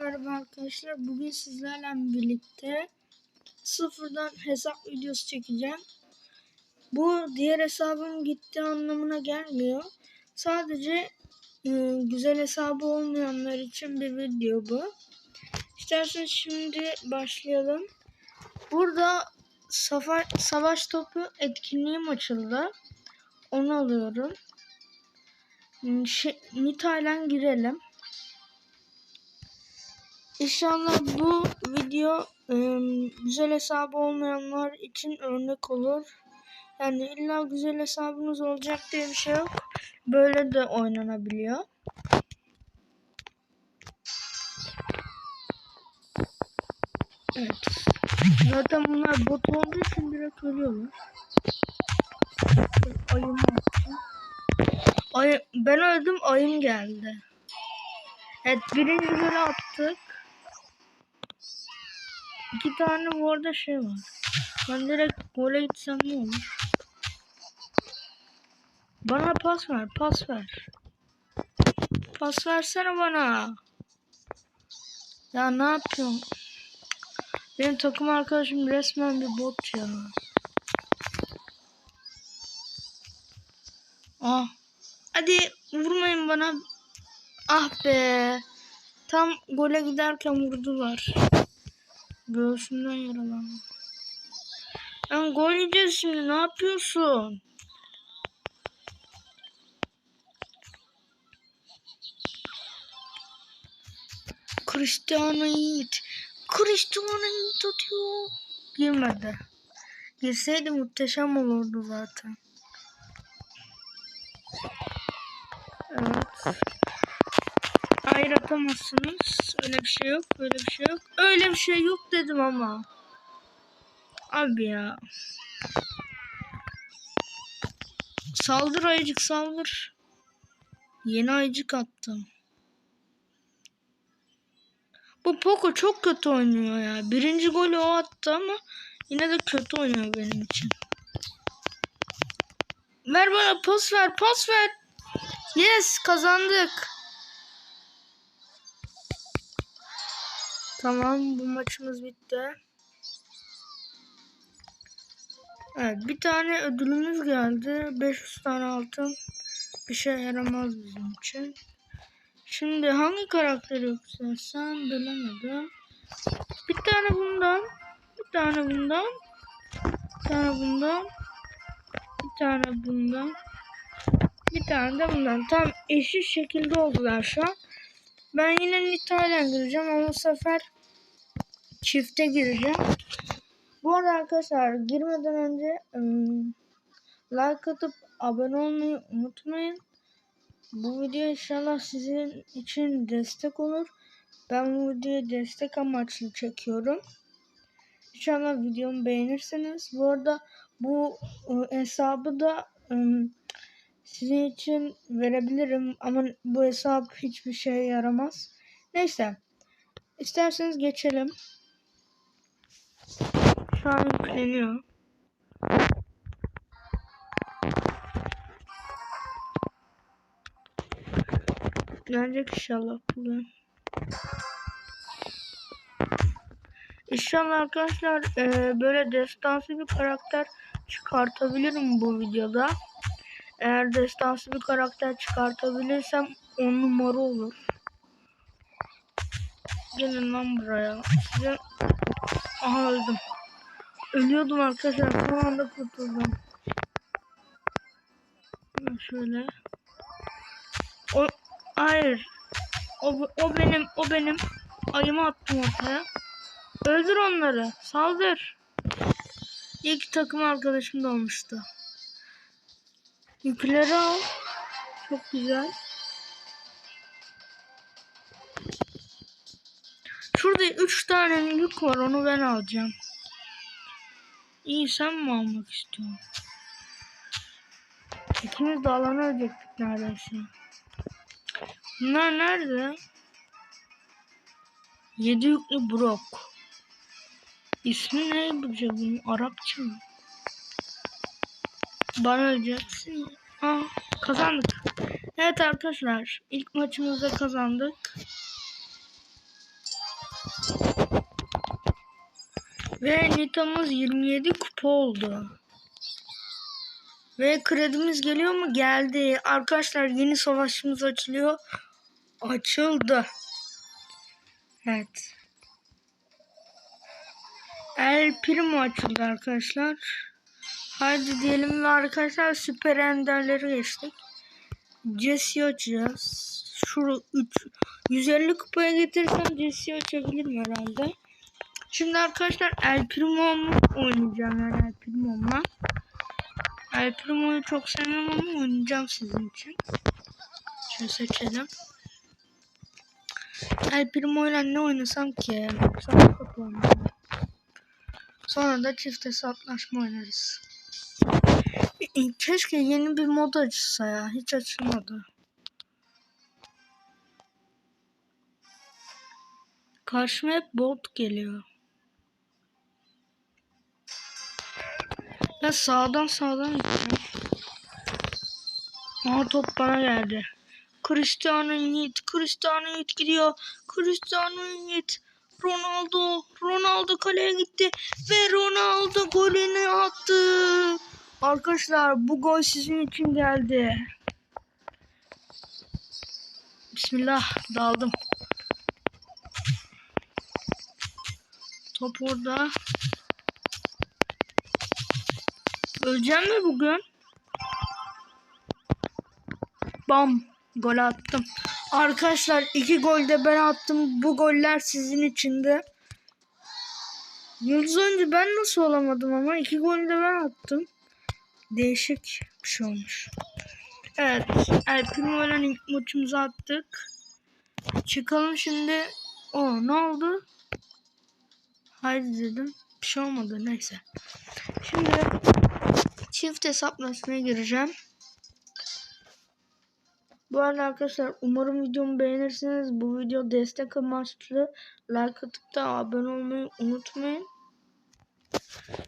Merhaba arkadaşlar. Bugün sizlerle birlikte sıfırdan hesap videosu çekeceğim. Bu diğer hesabım gitti anlamına gelmiyor. Sadece e, güzel hesabı olmayanlar için bir video bu. İsterseniz şimdi başlayalım. Burada savaş, topu etkinliğim açıldı. Onu alıyorum. Şey, Nita'yla girelim. İnşallah bu video e, güzel hesabı olmayanlar için örnek olur. Yani illa güzel hesabınız olacak diye bir şey yok. Böyle de oynanabiliyor. Evet. Zaten bunlar bot olduğu için direkt ölüyorlar. Ayım. Ay, ben öldüm ayım geldi. Evet birinci golü attık. İki tane bu arada şey var. Ben direkt gole gitsem ne olur? Bana pas ver, pas ver. Pas versene bana. Ya ne yapıyorsun? Benim takım arkadaşım resmen bir bot ya. Ah. Hadi vurmayın bana. Ah be. Tam gole giderken vurdular. Göğsümden yaralandım. Ben gol yiyeceğiz şimdi. Ne yapıyorsun? Cristiano Yiğit. Cristiano Yiğit atıyor. Girmedi. Girseydi muhteşem olurdu zaten. Evet. Hayır atamazsınız. Öyle bir şey yok. Öyle bir şey yok. Öyle bir şey yok dedim ama. Abi ya. Saldır ayıcık saldır. Yeni ayıcık attım. Bu Poco çok kötü oynuyor ya. Birinci golü o attı ama yine de kötü oynuyor benim için. Ver bana pas ver pas ver. Yes kazandık. Tamam bu maçımız bitti. Evet bir tane ödülümüz geldi. 500 tane altın. Bir şey yaramaz bizim için. Şimdi hangi karakteri yükseltsem bilemedim. Bir tane bundan. Bir tane bundan. Bir tane bundan. Bir tane bundan. Bir tane de bundan. Tam eşit şekilde oldular şu an. Ben yine Nita'yla gireceğim ama bu sefer çifte gireceğim. Bu arada arkadaşlar girmeden önce ım, like atıp abone olmayı unutmayın. Bu video inşallah sizin için destek olur. Ben bu videoyu destek amaçlı çekiyorum. İnşallah videomu beğenirsiniz. Bu arada bu ıı, hesabı da ım, sizin için verebilirim ama bu hesap hiçbir şeye yaramaz. Neyse. İsterseniz geçelim. Şu an yükleniyor. Gelecek inşallah bugün. İnşallah arkadaşlar e, böyle destansı bir karakter çıkartabilirim bu videoda. Eğer destansı bir karakter çıkartabilirsem 10 numara olur. Gelin lan buraya. Size... Aha öldüm. Ölüyordum arkadaşlar. Son anda kurtuldum. Şöyle. O hayır. O, o benim, o benim. Ayımı attım ortaya. Öldür onları. Saldır. İlk takım arkadaşım da olmuştu. Yükleri al. Çok güzel. Şurada 3 tane yük var. Onu ben alacağım. İyi sen mi almak istiyorsun? İkimiz de alana ölecektik neredeyse. Bunlar nerede? Yedi yüklü Brock. İsmi ne bu bunun? Arapça mı? Bana öleceksin. Ah kazandık. Evet arkadaşlar ilk maçımızda kazandık. Ve nitamız 27 kupa oldu. Ve kredimiz geliyor mu? Geldi. Arkadaşlar yeni savaşımız açılıyor. Açıldı. Evet. El Primo açıldı arkadaşlar. Haydi diyelim ve arkadaşlar süper enderleri geçtik. Jesse'yi açacağız. Şu 3 150 kupaya getirsem Jesse'yi açabilirim herhalde. Şimdi arkadaşlar El Primo'mu oynayacağım yani El Primo'ma. El Primo'yu çok sevmem ama oynayacağım sizin için. Şöyle seçelim. El Primo ile ne oynasam ki? Sonra da çift hesaplaşma oynarız. Keşke yeni bir mod açılsa ya. Hiç açılmadı. Karşıma hep bot geliyor. Ya sağdan sağdan gideceğim. Aa top bana geldi. Cristiano Yiğit, Cristiano Yiğit gidiyor. Cristiano Yiğit, Ronaldo, Ronaldo kaleye gitti ve Ronaldo golünü attı. Arkadaşlar bu gol sizin için geldi. Bismillah daldım. Top orada. Öleceğim mi bugün? Bam. Gol attım. Arkadaşlar iki gol de ben attım. Bu goller sizin için de. Yıldız önce ben nasıl olamadım ama iki gol de ben attım. Değişik bir şey olmuş. Evet. El Primo ile ilk maçımızı attık. Çıkalım şimdi. O ne oldu? Haydi dedim. Bir şey olmadı neyse. Şimdi çift hesaplaşmaya gireceğim. Bu arada arkadaşlar umarım videomu beğenirsiniz. Bu video destek amaçlı. Like atıp da abone olmayı unutmayın.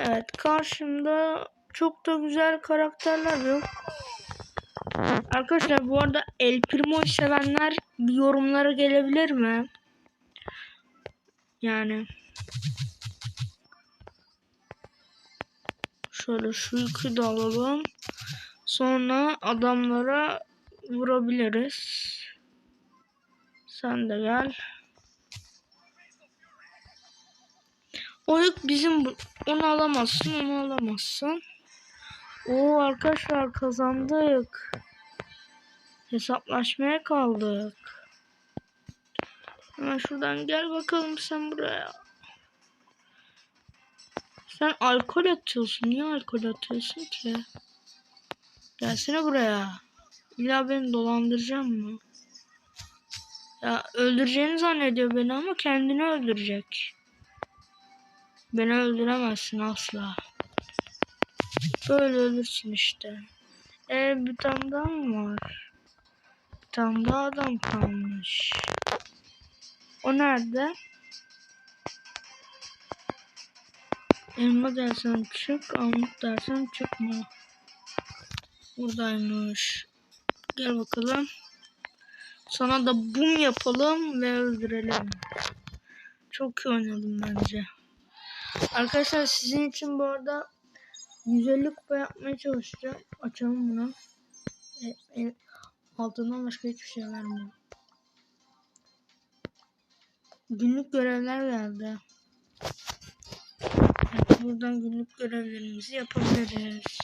Evet karşımda çok da güzel karakterler yok. Arkadaşlar bu arada El Primo'yu sevenler bir yorumlara gelebilir mi? Yani şöyle şu yükü de alalım. Sonra adamlara vurabiliriz. Sen de gel. O yük bizim bu- onu alamazsın, onu alamazsın. Oo arkadaşlar kazandık. Hesaplaşmaya kaldık. Hemen şuradan gel bakalım sen buraya. Sen alkol atıyorsun. Niye alkol atıyorsun ki? Gelsene buraya. İlla beni dolandıracak mı? Ya öldüreceğini zannediyor beni ama kendini öldürecek. Beni öldüremezsin asla. Böyle ölürsün işte. E bir tane daha mı var? Bir tane daha adam kalmış. O nerede? Elma dersen çık, armut dersen çıkma. Buradaymış. Gel bakalım. Sana da bum yapalım ve öldürelim. Çok iyi oynadım bence. Arkadaşlar sizin için bu arada 150 kupa yapmaya çalışacağım. Açalım bunu. E, e, altından başka hiçbir şey vermiyor. Günlük görevler geldi. Evet, buradan günlük görevlerimizi yapabiliriz.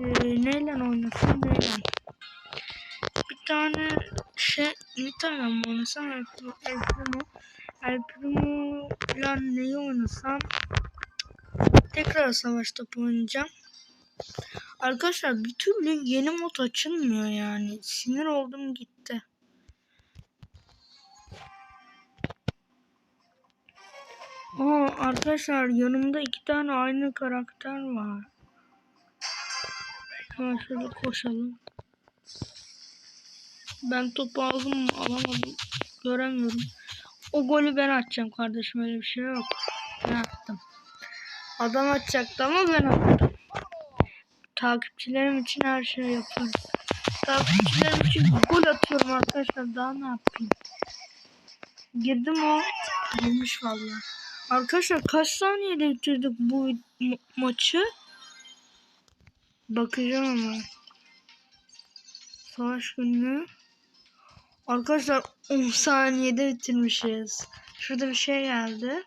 Şimdi neyle oynasam neyle? Bir tane şey bir tane mi oynasam El Primo El Primo neyi oynasam tekrar savaş topu oynayacağım. Arkadaşlar bir türlü yeni mod açılmıyor yani. Sinir oldum gitti. Aa, arkadaşlar yanımda iki tane aynı karakter var. Hemen şöyle koşalım. Ben topu aldım mı alamadım. Göremiyorum. O golü ben atacağım kardeşim öyle bir şey yok. Ben attım. Adam atacaktı ama ben attım. Takipçilerim için her şeyi yaparım. Takipçilerim için gol atıyorum arkadaşlar. Daha ne yapayım? Girdim o. girmiş valla. Arkadaşlar kaç saniyede bitirdik bu ma- maçı? Bakacağım ama. Savaş günü. Arkadaşlar 10 saniyede bitirmişiz. Şurada bir şey geldi.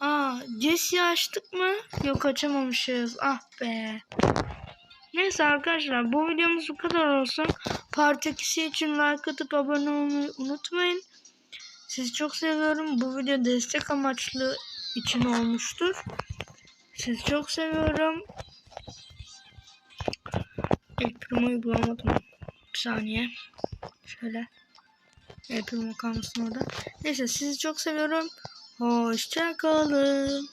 Aa, Jesse'yi açtık mı? Yok açamamışız. Ah be. Neyse arkadaşlar bu videomuz bu kadar olsun. Part 2'si için like atıp abone olmayı unutmayın. Sizi çok seviyorum. Bu video destek amaçlı için olmuştur. Sizi çok seviyorum. El Primo'yu bulamadım. Bir saniye. Şöyle. El Primo kalmasın orada. Neyse sizi çok seviyorum. Hoşçakalın.